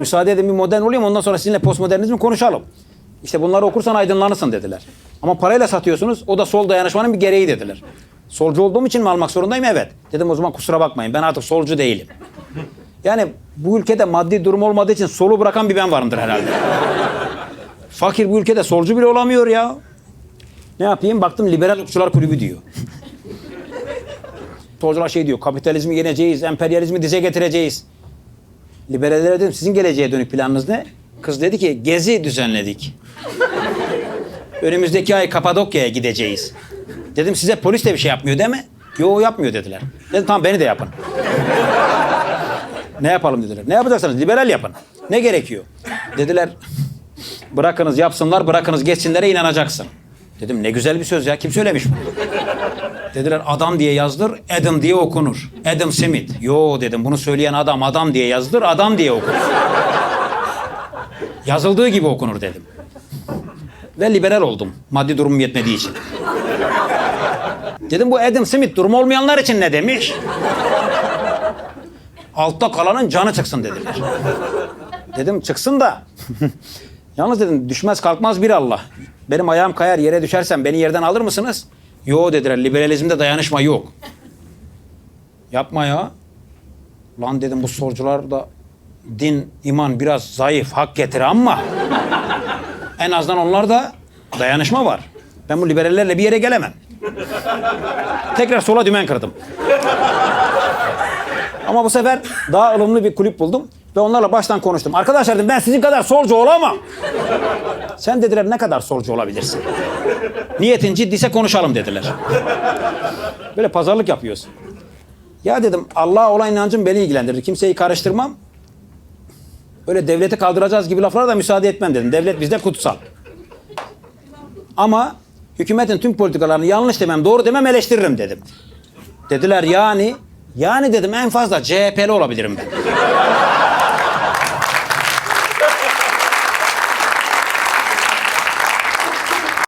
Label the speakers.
Speaker 1: Müsaade edin bir modern olayım ondan sonra sizinle postmodernizmi konuşalım. İşte bunları okursan aydınlanırsın dediler. Ama parayla satıyorsunuz o da sol dayanışmanın bir gereği dediler. Solcu olduğum için mi almak zorundayım? Evet. Dedim o zaman kusura bakmayın ben artık solcu değilim. Yani bu ülkede maddi durum olmadığı için solu bırakan bir ben varımdır herhalde. Fakir bu ülkede solcu bile olamıyor ya. Ne yapayım? Baktım liberal okçular kulübü diyor. Solcular şey diyor, kapitalizmi yeneceğiz, emperyalizmi dize getireceğiz. Liberallere dedim, sizin geleceğe dönük planınız ne? Kız dedi ki, gezi düzenledik. Önümüzdeki ay Kapadokya'ya gideceğiz. Dedim, size polis de bir şey yapmıyor değil mi? Yo yapmıyor dediler. Dedim, tamam beni de yapın. ne yapalım dediler. Ne yapacaksınız? Liberal yapın. Ne gerekiyor? Dediler, bırakınız yapsınlar, bırakınız geçsinlere inanacaksın. Dedim, ne güzel bir söz ya, kim söylemiş bunu? Dediler adam diye yazdır, Adam diye okunur. Adam Smith. Yo dedim bunu söyleyen adam adam diye yazdır, adam diye okunur. Yazıldığı gibi okunur dedim. Ve liberal oldum maddi durumum yetmediği için. Dedim bu Adam Smith durum olmayanlar için ne demiş? Altta kalanın canı çıksın dediler. Dedim çıksın da. Yalnız dedim düşmez kalkmaz bir Allah. Benim ayağım kayar yere düşersem beni yerden alır mısınız? Yo dediler liberalizmde dayanışma yok. Yapma ya. Lan dedim bu solcular da din, iman biraz zayıf, hak getir ama en azından onlarda dayanışma var. Ben bu liberallerle bir yere gelemem. Tekrar sola dümen kırdım. Ama bu sefer daha ılımlı bir kulüp buldum ve onlarla baştan konuştum. Arkadaşlar dedim ben sizin kadar solcu olamam. Sen dediler ne kadar solcu olabilirsin? Niyetin ciddiyse konuşalım dediler. Böyle pazarlık yapıyoruz. Ya dedim Allah'a olan inancım beni ilgilendirir. Kimseyi karıştırmam. Öyle devleti kaldıracağız gibi laflara da müsaade etmem dedim. Devlet bizde kutsal. Ama hükümetin tüm politikalarını yanlış demem, doğru demem eleştiririm dedim. Dediler yani, yani dedim en fazla CHP'li olabilirim ben.